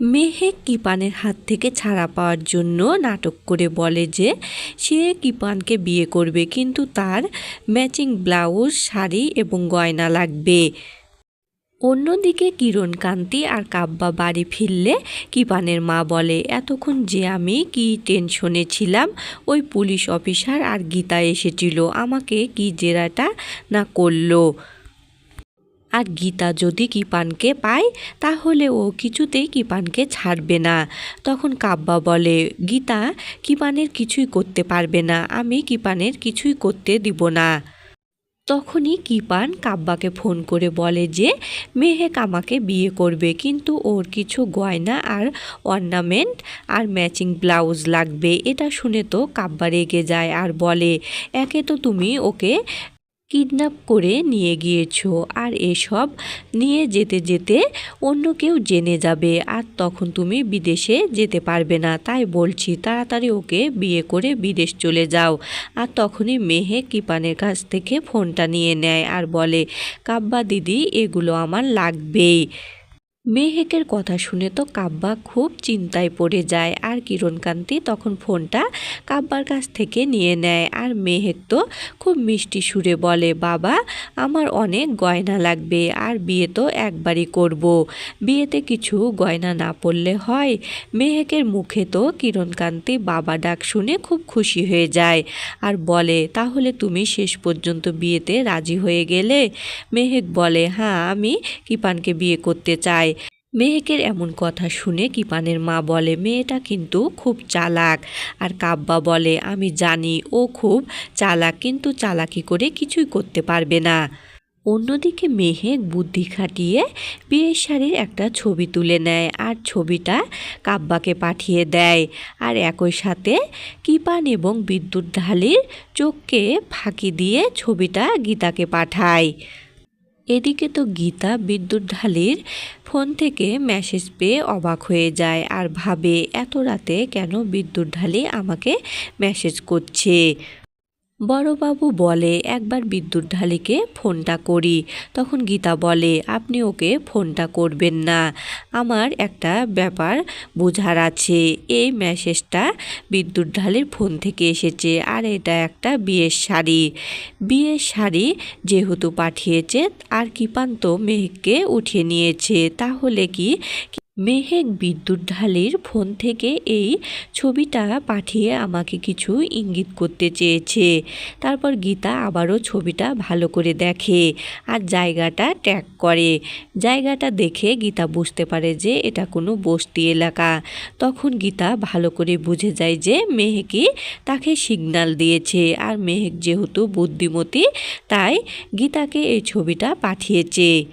মেহেক কিপানের হাত থেকে ছাড়া পাওয়ার জন্য নাটক করে বলে যে, সে কিপানকে বিয়ে করবে, কিন্তু তার ম্যাচিং ব্লাউজ, শাড়ি এবং গয়না লাগবে। অন্যদিকে কিরণ কান্তি আর কাব্বা বাড়ি ফিরলে কিপানের মা বলে, এতক্ষণ যে আমি কি টেনশনে ছিলাম, ওই পুলিশ অফিসার আর গীতা এসেছিল, আমাকে কি জেরাটা না করল? আর গীতা যদি কিপানকে পায়, তাহলে ও কিছুতেই কিপানকে ছাড়বে না। তখন কাব্বা বলে, গীতা, কিপানের কিছুই করতে পারবে না, আমি কিপানের কিছুই করতে দিব না। তখনই কিপান কাব্বাকে ফোন করে বলে যে, মেহেক আমাকে বিয়ে করবে, কিন্তু ওর কিছু গয়না আর অর্নামেন্ট আর ম্যাচিং ব্লাউজ লাগবে। এটা শুনে তো কাব্বা রেগে যায় আর বলে, একে তো তুমি ওকে কিডন্যাপ করে নিয়ে গিয়েছো আর এসব নিয়ে যেতে যেতে অন্য কেউ জেনে যাবে আর তখন তুমি বিদেশে যেতে পারবে না। তাই বলছি, তাড়াতাড়ি ওকে বিয়ে করে বিদেশ চলে যাও। আর তখনই মেহে কিপানের কাছ থেকে ফোনটা নিয়ে নেয় আর বলে, কাব্বা দিদি, এগুলো আমার লাগবেই। মেহেকের কথা শুনে তো কাব্বা খুব চিন্তায় পড়ে যায় আর কিরণকান্তি তখন ফোনটা কাব্বার কাছ থেকে নিয়ে নেয় আর মেহেক তো খুব মিষ্টি সুরে বলে, বাবা, আমার অনেক গয়না লাগবে আর বিয়ে তো একবারই করব। বিয়েতে কিছু গয়না না পড়লে হয়? মেহেকের মুখে তো কিরণকান্তি বাবা ডাক শুনে খুব খুশি হয়ে যায় আর বলে, তাহলে তুমি শেষ পর্যন্ত বিয়েতে রাজি হয়ে গেলে? মেহেক বলে হ্যাঁ আমি কিপানকে বিয়ে করতে চাই। মেহেকের এমন কথা শুনে কিপানের মা বলে, মেয়েটা কিন্তু খুব চালাক। আর কাব্বা বলে, আমি জানি ও খুব চালাক, কিন্তু চালাকি করে কিছুই করতে পারবে না। অন্যদিকে মেহেক বুদ্ধি খাটিয়ে বিয়ের শাড়ির একটা ছবি তুলে নেয় আর ছবিটা কাব্বাকে পাঠিয়ে দেয়। আর একই সাথে কিপান এবং বিদ্যুৎ ঢালির চোখকে ফাঁকি দিয়ে ছবিটা গীতাকে পাঠায়। এদিকে তো গীতা বিদ্যুৎ ঢালির ফোন থেকে মেসেজ পেয়ে অবাক হয়ে যায় আর ভাবে, এত রাতে কেন বিদ্যুৎ ঢালি আমাকে মেসেজ করছে? বড়বাবু বলে, একবার বিদ্যুৎ ঢালিকে ফোনটা করি। তখন গীতা বলে, আপনি ওকে ফোনটা করবেন না। আমার একটা ব্যাপার বোঝার আছে। এই মেসেজটা বিদ্যুৎ ঢালির ফোন থেকে এসেছে, আর এটা একটা বিয়ের শাড়ি। বিয়ের শাড়ি যেহেতু পাঠিয়েছে, আর কিপান্ত মেহকে উঠিয়ে নিয়েছে, তাহলে কি মেহেক বিদ্যুৎ ঢালির ফোন থেকে এই ছবিটা পাঠিয়ে আমাকে কিছু ইঙ্গিত করতে চেয়েছে। তারপর গীতা আবারও ছবিটা ভালো করে দেখে আর জায়গাটা ট্র্যাক করে। জায়গাটা দেখে গীতা বুঝতে পারে যে এটা কোনো বস্তি এলাকা। তখন গীতা ভালো করে বুঝে যায় যে মেহেকই তাকে সিগনাল দিয়েছে আর মেহেক যেহেতু বুদ্ধিমতী, তাই গীতাকে এই ছবিটা পাঠিয়েছে।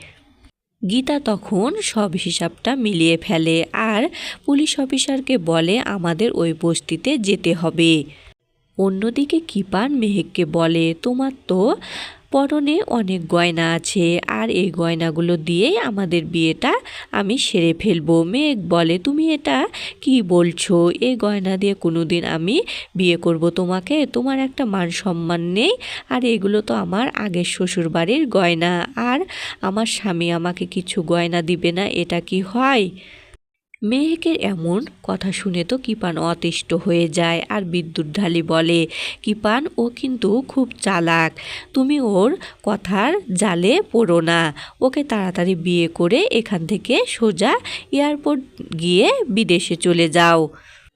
গীতা তখন সব হিসাবটা মিলিয়ে ফেলে আর পুলিশ অফিসারকে বলে, আমাদের ওই বস্তিতে যেতে হবে। অন্যদিকে কিপান মেহেককে বলে, তোমার তো পরনে অনেক গয়না আছে, আর এই গয়নাগুলো দিয়েই আমাদের বিয়েটা আমি সেরে ফেলব। মেঘ বলে, তুমি এটা কি বলছো? এই গয়না দিয়ে কোনো দিন আমি বিয়ে করব তোমাকে? তোমার একটা মান সম্মান নেই, আর এগুলো তো আমার আগের শ্বশুর বাড়ির গয়না। আর আমার স্বামী আমাকে কিছু গয়না দিবে না, এটা কি হয়? মেহেকের এমন কথা শুনে তো কিপান অতিষ্ঠ হয়ে যায় আর বিদ্যুৎ ঢালি বলে, কিপান, ও কিন্তু খুব চালাক। তুমি ওর কথার জালে পড়ো না। ওকে তাড়াতাড়ি বিয়ে করে এখান থেকে সোজা এয়ারপোর্ট গিয়ে বিদেশে চলে যাও।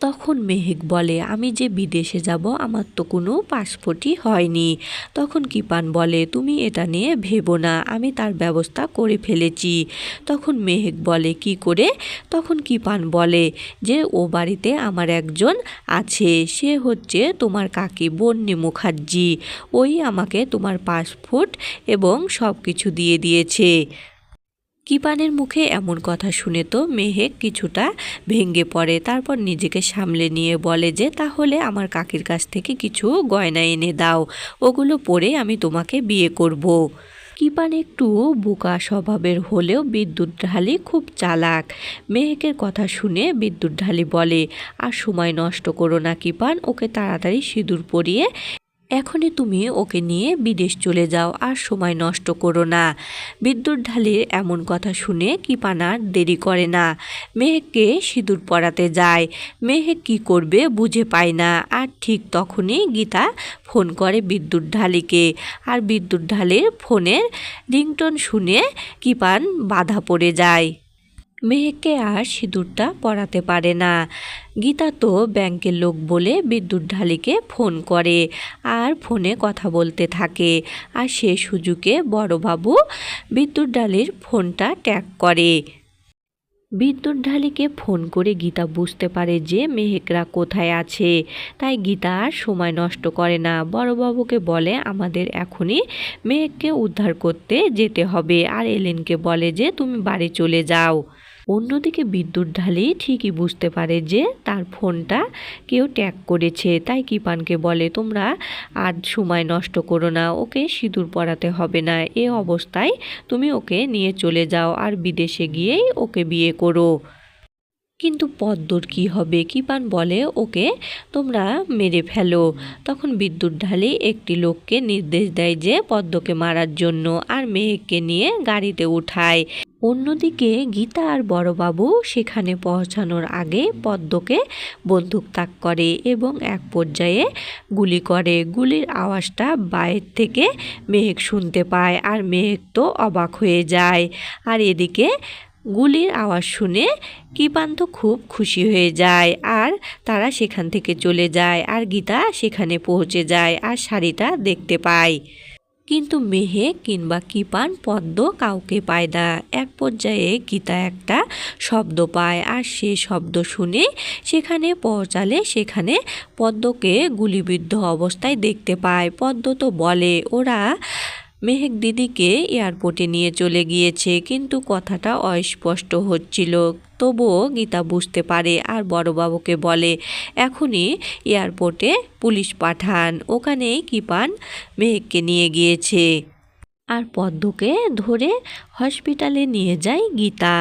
তখন মেহেক বলে, আমি যে বিদেশে যাব, আমার তো কোনো পাসপোর্টই হয়নি। তখন কিপান বলে, তুমি এটা নিয়ে ভেবো না, আমি তার ব্যবস্থা করে ফেলেছি। তখন মেহেক বলে, কি করে? তখন কিপান বলে, যে ও বাড়িতে আমার একজন আছে, সে হচ্ছে তোমার কাকি বন্যী মুখার্জি। ওই আমাকে তোমার পাসপোর্ট এবং সব কিছু দিয়ে দিয়েছে। কিপানের মুখে এমন কথা শুনে তো মেহেক কিছুটা ভেঙে পড়ে। তারপর নিজেকে সামলে নিয়ে বলে যে, তাহলে আমার কাকির কাছ থেকে কিছু গয়না এনে দাও। ওগুলো পরে আমি তোমাকে বিয়ে করব। কিপান একটু বোকা স্বভাবের হলেও বিদ্যুৎ ঢালি খুব চালাক। মেহেকের কথা শুনে বিদ্যুৎ ঢালি বলে, আর সময় নষ্ট করো না কিপান, ওকে তাড়াতাড়ি সিঁদুর পরিয়ে এখনই তুমি ওকে নিয়ে বিদেশ চলে যাও আর সময় নষ্ট করো না। বিদ্যুৎ ঢালির এমন কথা শুনে কিপানার দেরি করে না। মেহেককে সিঁদুর পরাতে যায়। মেহেক কি করবে বুঝে পায় না আর ঠিক তখনই গীতা ফোন করে বিদ্যুৎ ঢালিকে। আর বিদ্যুৎ ঢালির ফোনের রিংটোন শুনে কিপান বাধা পড়ে যায়। মেহেককে আর সিঁদুরটা পরাতে পারে না। গীতা তো ব্যাংকের লোক বলে বিদ্যুৎ ঢালিকে ফোন করে, আর ফোনে কথা বলতে থাকে। আর সে সুযোগে বড়বাবু বিদ্যুৎ ঢালির ফোনটা ট্যাগ করে। বিদ্যুৎ ঢালিকে ফোন করে গীতা বুঝতে পারে যে মেহেকরা কোথায় আছে। তাই গীতা আর সময় নষ্ট করে না। বড়বাবুকে বলে, আমাদের এখনই মেহেককে উদ্ধার করতে যেতে হবে। আর এলেনকে বলে যে, তুমি বাড়ি চলে যাও। অন্যদিকে বিদ্যুৎ ঢালি ঠিকই বুঝতে পারে যে তার ফোনটা কেউ ট্যাগ করেছে। তাই কিপানকে বলে, তোমরা আর সময় নষ্ট করো না, ওকে সিঁদুর পরাতে হবে না। এ অবস্থায় তুমি ওকে নিয়ে চলে যাও আর বিদেশে গিয়েই ওকে বিয়ে করো। কিন্তু পদ্মর কি হবে? কিপান বলে, ওকে তোমরা মেরে ফেলো। তখন বিদ্যুৎ ঢালি একটি লোককে নির্দেশ দেয় যে পদ্মকে মারার জন্য, আর মেয়েকে নিয়ে গাড়িতে উঠায়। অন্যদিকে গীতা আর বড়বাবু সেখানে পৌঁছানোর আগে পদ্মকে বন্দুক তাক করে এবং এক পর্যায়ে গুলি করে। গুলির আওয়াজটা বাইরের থেকে মেঘ শুনতে পায় আর মেঘ তো অবাক হয়ে যায়। আর এদিকে গুলির আওয়াজ শুনে কৃপান্ত খুব খুশি হয়ে যায় আর তারা সেখান থেকে চলে যায় আর গীতা সেখানে পৌঁছে যায় আর শাড়িটা দেখতে পায়। কিন্তু মেহে কিংবা কিপান পদ্ম কাউকে পায় না। এক পর্যায়ে গীতা একটা শব্দ পায় আর সে শব্দ শুনে সেখানে পৌঁছালে সেখানে পদ্মকে গুলিবিদ্ধ অবস্থায় দেখতে পায়। পদ্ম তো বলে, ওরা মেহেক দিদিকে এয়ারপোর্টে নিয়ে চলে গিয়েছে, কিন্তু কথাটা অস্পষ্ট হচ্ছিল। তবুও গীতা বুঝতে পারে আর বড়বাবুকে বলে, এখনই এয়ারপোর্টে পুলিশ পাঠান ওখানেই কিপান মেহেককে নিয়ে গিয়েছে। আর পদ্মকে ধরে হসপিটালে নিয়ে যায় গীতা।